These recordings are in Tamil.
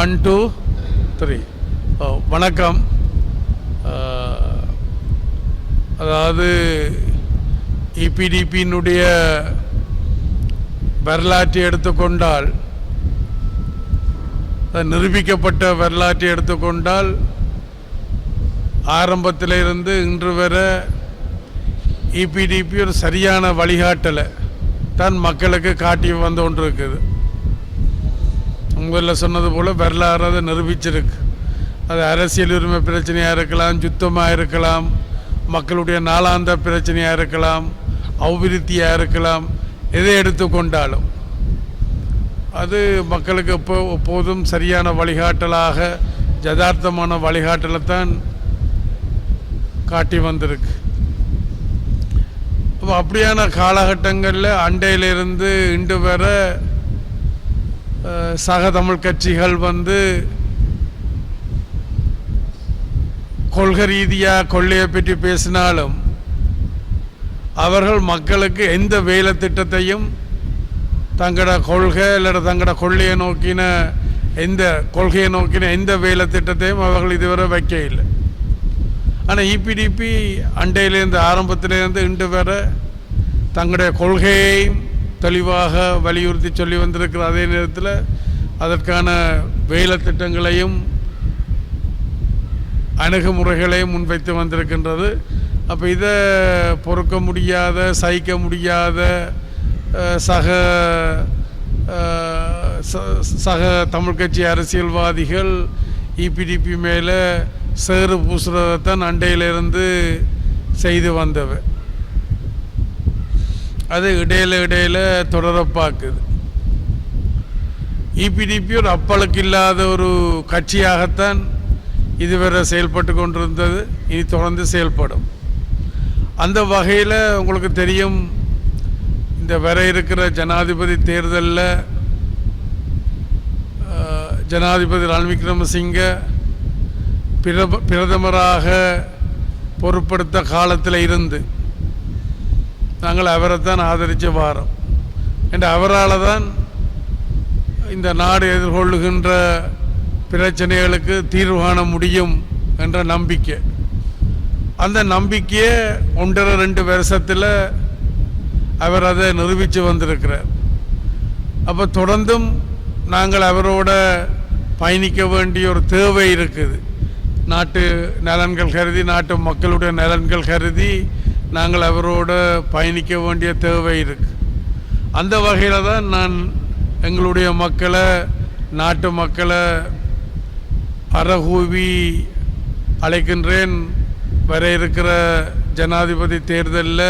ஒன் டூ த்ரீ வணக்கம். அதாவது இபிடிபியினுடைய வரலாற்றை எடுத்துக்கொண்டால் நிரூபிக்கப்பட்ட வரலாற்றை எடுத்துக்கொண்டால் ஆரம்பத்திலிருந்து இன்று வரை இபிடிபி ஒரு சரியான வழிகாட்டலை தான் மக்களுக்கு காட்டி வந்து கொண்டிருக்குது. உங்களில் சொன்னது போல் வரலாறு அதை நிரூபிச்சிருக்கு. அது அரசியல் உரிமை பிரச்சனையாக இருக்கலாம் சுத்தமாக இருக்கலாம் மக்களுடைய நாளாந்த பிரச்சனையாக இருக்கலாம் அபிவிருத்தியாக இருக்கலாம் எதை எடுத்துக்கொண்டாலும் அது மக்களுக்கு எப்போ எப்போதும் சரியான வழிகாட்டலாக யதார்த்தமான வழிகாட்டலை தான் காட்டி வந்திருக்கு. அப்போ அப்படியான காலகட்டங்களில் அண்டையிலிருந்து இன்று வர சக தமிழ் கட்சிகள் வந்து கொள்கை ரீதியாக கொள்ளையை பற்றி பேசினாலும் அவர்கள் மக்களுக்கு எந்த வேலை திட்டத்தையும் தங்களோட கொள்கை இல்லை தங்களோட கொள்ளையை நோக்கின எந்த கொள்கையை நோக்கின எந்த வேலை திட்டத்தையும் அவர்கள் இதுவரை வைக்க இல்லை ஆனால் இபிடிபி அண்டையிலேருந்து ஆரம்பத்திலேருந்து இன்று வர தங்களுடைய கொள்கையையும் தெளிவாக வலியுறுத்தி சொல்லி வந்திருக்கிற அதே நேரத்தில் அதற்கான வேலை திட்டங்களையும் அணுகுமுறைகளையும் முன்வைத்து வந்திருக்கின்றது. அப்போ இதை பொறுக்க முடியாத சகிக்க முடியாத சக ச- சக தமிழ் கட்சி அரசியல்வாதிகள் இபிடிபி மேலே சேறு பூசுறதைத்தான் அண்டையிலிருந்து செய்து வந்தவ. அது இடையில இடையில தொடர பார்க்குது இபிடிபி ஒரு அப்பளுக்கு இல்லாத ஒரு கட்சியாகத்தான் இதுவரை செயல்பட்டு கொண்டிருந்தது. இனி தொடர்ந்து செயல்படும். அந்த வகையில் உங்களுக்கு தெரியும் இந்த வர இருக்கிற ஜனாதிபதி தேர்தலில் ஜனாதிபதி ரணில் விக்ரமசிங்க பிரப பிரதமராக பொறுப்படுத்த காலத்தில் இருந்து நாங்கள் அவரைத்தான் ஆதரித்து வாரோம். என்ற அவரால் தான் இந்த நாடு எதிர்கொள்ளுகின்ற பிரச்சனைகளுக்கு தீர்வு காண முடியும் என்ற நம்பிக்கை. அந்த நம்பிக்கையை ஒன்றரை ரெண்டு வருஷத்தில் அவர் அதை நிரூபித்து வந்திருக்கிறார். அப்போ தொடர்ந்தும் நாங்கள் அவரோட பயணிக்க வேண்டிய ஒரு தேவை இருக்குது. நாட்டு நலன்கள் கருதி நாட்டு மக்களுடைய நலன்கள் கருதி நாங்கள் அவரோட பயணிக்க வேண்டிய தேவை இருக்கு. அந்த வகையில் தான் நான் எங்களுடைய மக்களை நாட்டு மக்களை அறகூவி அழைக்கின்றேன். வர இருக்கிற ஜனாதிபதி தேர்தலில்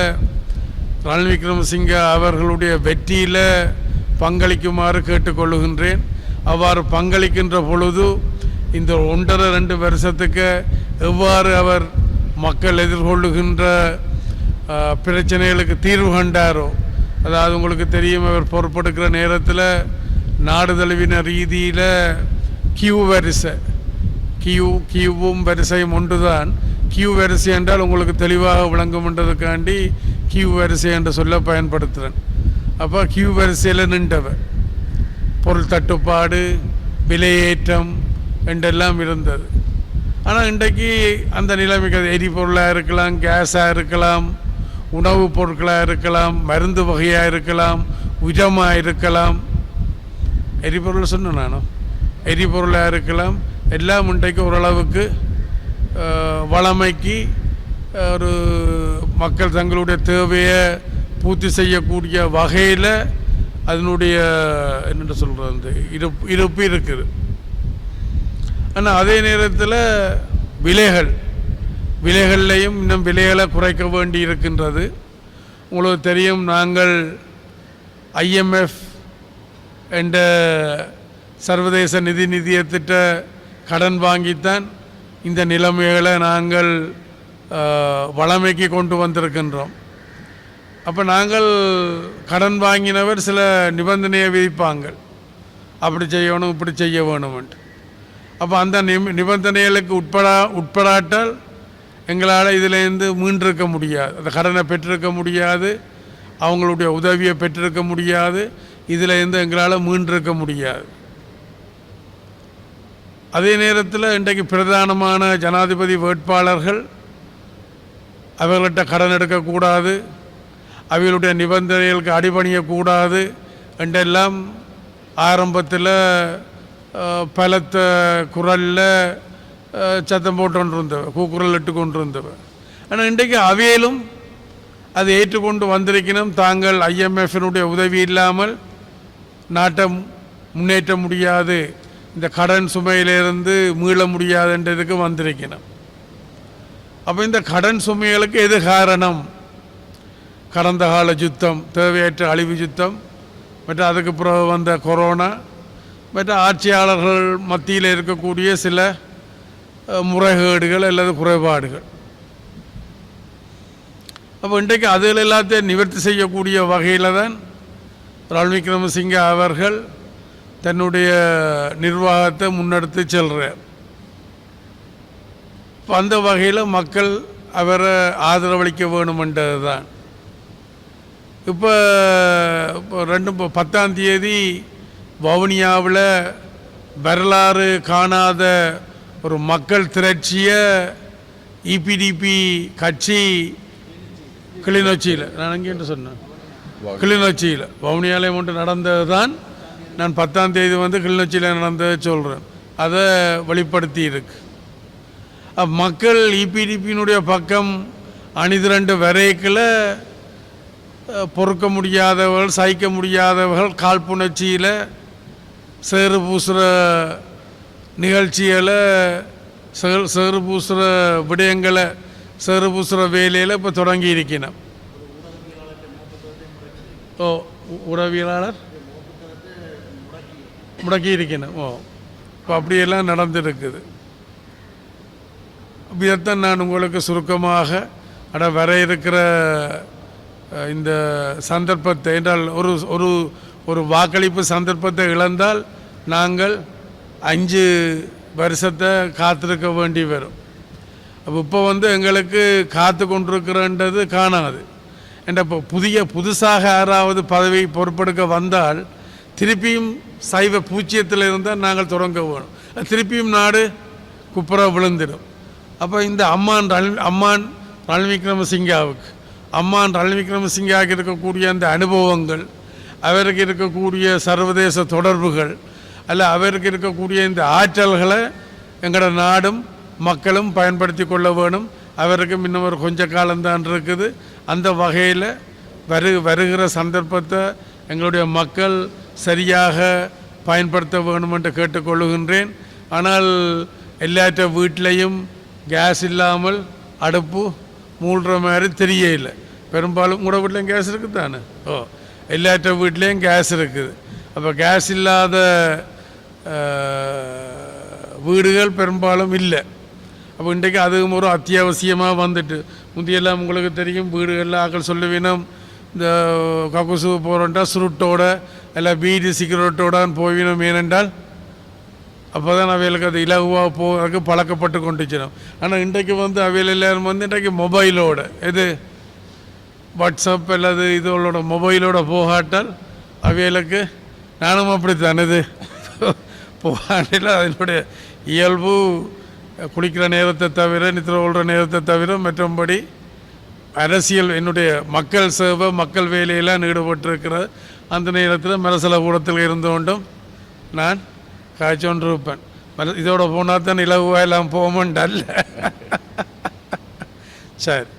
ரணில் விக்ரமசிங்க அவர்களுடைய வெற்றியில் பங்களிக்குமாறு கேட்டுக்கொள்ளுகின்றேன். அவ்வாறு பங்களிக்கின்ற பொழுது இந்த ஒன்றரை ரெண்டு வருஷத்துக்கு எவ்வாறு அவர் மக்கள் எதிர்கொள்ளுகின்ற பிரச்சனைகளுக்கு தீர்வு கண்டாரோ? அதாவது உங்களுக்கு தெரியும் அவர் பொறுப்பெடுக்கிற நேரத்தில் நாடு தழுவின ரீதியில் கியூ வரிசை. கியூ கியூவும் வரிசையும் ஒன்றுதான். கியூ வரிசை என்றால் உங்களுக்கு தெளிவாக விளங்கும்ன்றதுக்காண்டி கியூ வரிசை என்று சொல்ல பயன்படுத்துகிறேன் அப்போ கியூ வரிசையில் நின்றவர். பொருள் தட்டுப்பாடு விலையேற்றம் என்றெல்லாம் இருந்தது. ஆனால் இன்றைக்கு அந்த நிலைமைக்கு எரிபொருளாக இருக்கலாம் கேஸாக இருக்கலாம் உணவுப் பொருட்களாக இருக்கலாம் மருந்து வகையாக இருக்கலாம் உஜமாக இருக்கலாம். எரிபொருள் சொன்னேன் நானும் எரிபொருளாக இருக்கலாம். எல்லாம் இன்றைக்கு ஓரளவுக்கு வளமைக்கு ஒரு மக்கள் தங்களுடைய தேவையை பூர்த்தி செய்யக்கூடிய வகையில் அதனுடைய என்னென்னு சொல்கிறது அந்த இருப்பு இருப்பு இருக்குது. ஆனால் அதே நேரத்தில் விலைகள். விலைகள்லையும் இன்னும் விலைகளை குறைக்க வேண்டி இருக்கின்றது உங்களுக்கு தெரியும் நாங்கள் ஐஎம்எஃப் என்ற சர்வதேச நிதி நிதியத்திட்ட கடன் வாங்கித்தான் இந்த நிலைமைகளை நாங்கள் வளமைக்கு கொண்டு வந்திருக்கின்றோம். அப்போ நாங்கள் கடன் வாங்கினவர் சில நிபந்தனையை விதிப்பாங்க அப்படி செய்யணும் இப்படி செய்ய வேணும்ன்ட்டு. அப்போ அந்த நிபந்தனைகளுக்கு உட்படா உட்படாட்டால் எங்களால் இதிலேருந்து மீண்டிருக்க முடியாது. அந்த கடனை பெற்றிருக்க முடியாது. அவங்களுடைய உதவியை பெற்றிருக்க முடியாது. இதிலேருந்து எங்களால் மீண்டிருக்க முடியாது. அதே நேரத்தில் இன்றைக்கு பிரதானமான ஜனாதிபதி வேட்பாளர்கள் அவர்கள்ட்ட கடன் எடுக்கக்கூடாது. அவர்களுடைய நிபந்தனைகளுக்கு அடிபணியக்கூடாது. என்றெல்லாம் ஆரம்பத்தில் பலத்த குரலில் சத்தம் போட்டு கொண்டிருந்தவ கூக்குரல் இட்டு கொண்டிருந்தவ ஆனால் இன்றைக்கு அவையிலும் அதை ஏற்றுக்கொண்டு வந்திருக்கணும். தாங்கள் ஐஎம்எஃபினுடைய உதவி இல்லாமல் நாட்டை முன்னேற்ற முடியாது. இந்த கடன் சுமையிலிருந்து மீள முடியாதுன்றதுக்கு வந்திருக்கணும். அப்போ இந்த கடன் சுமைகளுக்கு எது காரணம்? கடந்த கால யுத்தம் தேவையற்ற அழிவு யுத்தம் மற்றும் அதுக்கு பிறகு வந்த கொரோனா மற்ற ஆட்சியாளர்கள் மத்தியில் இருக்கக்கூடிய சில முறைகேடுகள் அல்லது குறைபாடுகள். அப்போ இன்றைக்கு அதில் எல்லாத்தையும் நிவர்த்தி செய்யக்கூடிய வகையில் தான் ரணில் விக்ரமசிங்க அவர்கள் தன்னுடைய நிர்வாகத்தை முன்னெடுத்து செல்கிறார் இப்போ அந்த வகையில் மக்கள் அவரை ஆதரவளிக்க வேணுமென்றது தான் இப்போ இப்போ ரெண்டு பத்தாம் தேதி வவுனியாவில் வரலாறு காணாத ஒரு மக்கள் திரட்சியை இபிடிபி கட்சி கிளிநொச்சியில். நான் அங்கேன்ட்டு சொன்னேன். கிளிநொச்சியில். வவுனியாலயம் ஒன்று நடந்தது தான் நான் பத்தாம் தேதி வந்து கிளிநொச்சியில் நடந்ததை சொல்கிறேன் அதை வெளிப்படுத்தி இருக்கு. மக்கள் இபிடிபியினுடைய பக்கம் அணிதிரண்டு வரைக்கில் பொறுக்க முடியாதவர்கள் சகிக்க முடியாதவர்கள் காழ்ப்புணர்ச்சியில் சேறு பூசுகிற நிகழ்ச்சியில் சிறு சிறு பூசுகிற விடயங்களை சிறு பூசுகிற வேலையில் இப்போ தொடங்கி இருக்கணும் ஓ உறவியலாளர் முடக்கி இருக்கணும் ஓ இப்போ அப்படியெல்லாம் நடந்துருக்குது. இதைத்தான் நான் உங்களுக்கு சுருக்கமாக அட வர இருக்கிற இந்த சந்தர்ப்பத்தை என்றால் ஒரு ஒரு ஒரு வாக்களிப்பு சந்தர்ப்பத்தை இழந்தால் நாங்கள் அஞ்சு வருஷத்தை காத்திருக்க வேண்டி வரும். அப்போ இப்போ வந்து எங்களுக்கு காத்து கொண்டிருக்கிறன்றது காணாது. என்ற இப்போ புதிய புதுசாக யாராவது பதவி பொறுப்பெடுக்க வந்தால் திருப்பியும் சைவ பூச்சியத்தில் இருந்தால் நாங்கள் தொடங்க வேணும். திருப்பியும் நாடு குப்புற விழுந்துடும். அப்போ இந்த அம்மான் ரணில் அம்மான் ரணில் விக்ரமசிங்காவுக்கு அம்மான் ரணில் விக்ரமசிங்காவுக்கு இருக்கக்கூடிய அந்த அனுபவங்கள் அவருக்கு இருக்கக்கூடிய சர்வதேச தொடர்புகள் அல்ல அவருக்கு இருக்கக்கூடிய இந்த ஆற்றல்களை எங்களோட நாடும் மக்களும் பயன்படுத்தி கொள்ள வேணும். அவருக்கும் இன்னும் ஒரு கொஞ்ச காலம்தான் இருக்குது. அந்த வகையில் வரு வருகிற சந்தர்ப்பத்தை எங்களுடைய மக்கள் சரியாக பயன்படுத்த வேணும் என்று கேட்டுக்கொள்ளுகின்றேன் ஆனால் எல்லாற்ற வீட்லேயும் கேஸ் இல்லாமல் அடுப்பு மூழ்கிற மாதிரி தெரியல பெரும்பாலும் உங்களோட வீட்லேயும் கேஸ் இருக்குது தானே ஓ எல்லாற்ற வீட்லேயும் கேஸ் இருக்குது. அப்போ கேஸ் இல்லாத வீடுகள் பெரும்பாலும் இல்லை அப்போ இன்றைக்கு அதுவும் ஒரு அத்தியாவசியமாக வந்துட்டு முந்தியெல்லாம் உங்களுக்கு தெரியும் வீடுகளில் ஆக்கள் சொல்லுவினம் இந்த கக்குசு போகிறோண்டா சுருட்டோட எல்லாம் பீடி சிகரெட்டோடான்னு போவினோம் ஏனென்றால் அப்போ தான் அவைகளுக்கு அது இலகுவாக போகிறதுக்கு பழக்கப்பட்டு கொண்டுச்சிடும் ஆனால் இன்றைக்கு வந்து அவையில் எல்லாரும் வந்து இன்றைக்கு மொபைலோட எது வாட்ஸ்அப் அல்லது இதோட மொபைலோட போகாட்டால் அவைகளுக்கு நானும் அப்படித்தான் இது போகாண்டில் அதனுடைய இயல்பு குளிக்கிற நேரத்தை தவிர நித்திர கொள்கிற நேரத்தை தவிர மற்றபடி அரசியல் என்னுடைய மக்கள் சேவை மக்கள் வேலையெல்லாம் ஈடுபட்டிருக்கிற அந்த நேரத்தில் மரசல கூடத்தில் இருந்து கொண்டும் நான் காய்ச்சொண்டிருப்பேன். மல இதோட போனால் தான் இலகுவாயெல்லாம் எல்லாம் சரி.